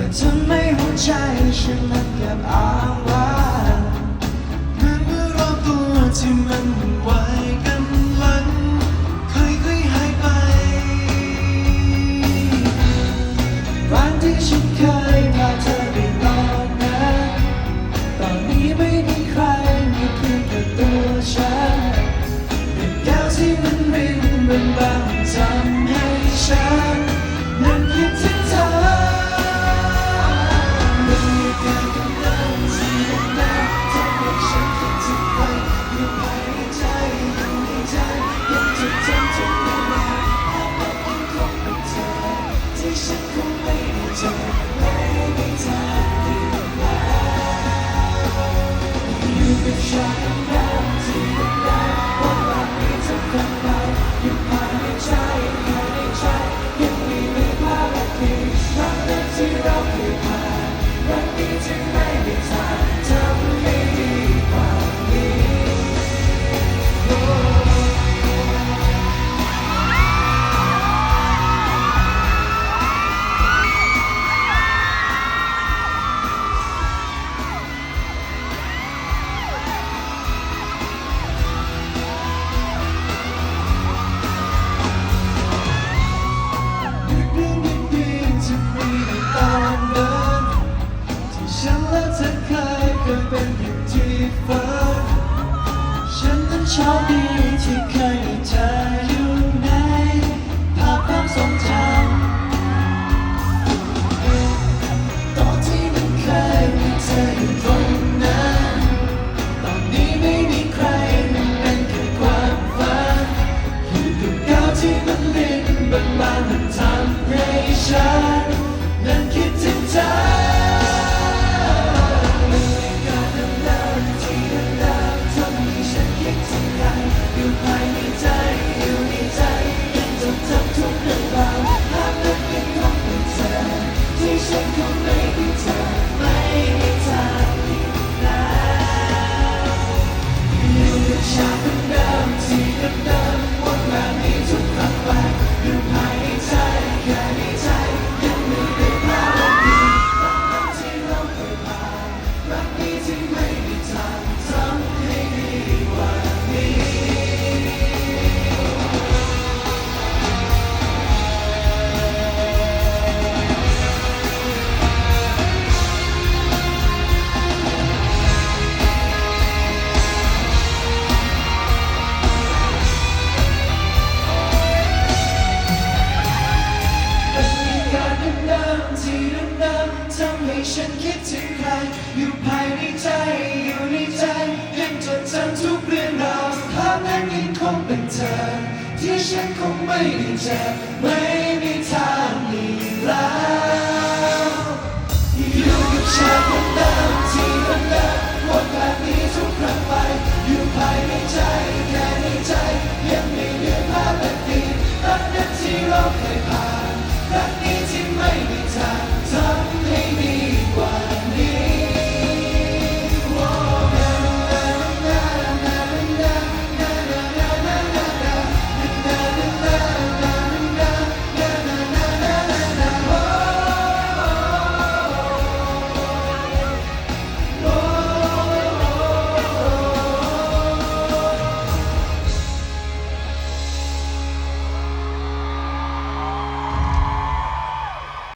แต่ทำไมหัวใจฉันมันเก็บอ้างว้างคืนเมื่อรอบตัวที่มันไหวกันลันค่อยๆหายไปร้านที่ฉันเคยพาเธอไปนอนนั้นตอนนี้ไม่มีใครมีเพียงแค่ตัวฉันเป็นแก้วที่มันรินมันบางทำให้ฉัน กัเป็นอย่างที่ฝันฉันนั้นชชคดี 最深空每一层。 ทำให้ฉันคิดถึงใคร อยู่ภายในใจ อยู่ในใจ ยังจดจำทุกเรื่องราวภาพนั้นยังคงเป็นเธอ ที่ฉันคงไม่ได้เจอไม่มีทาง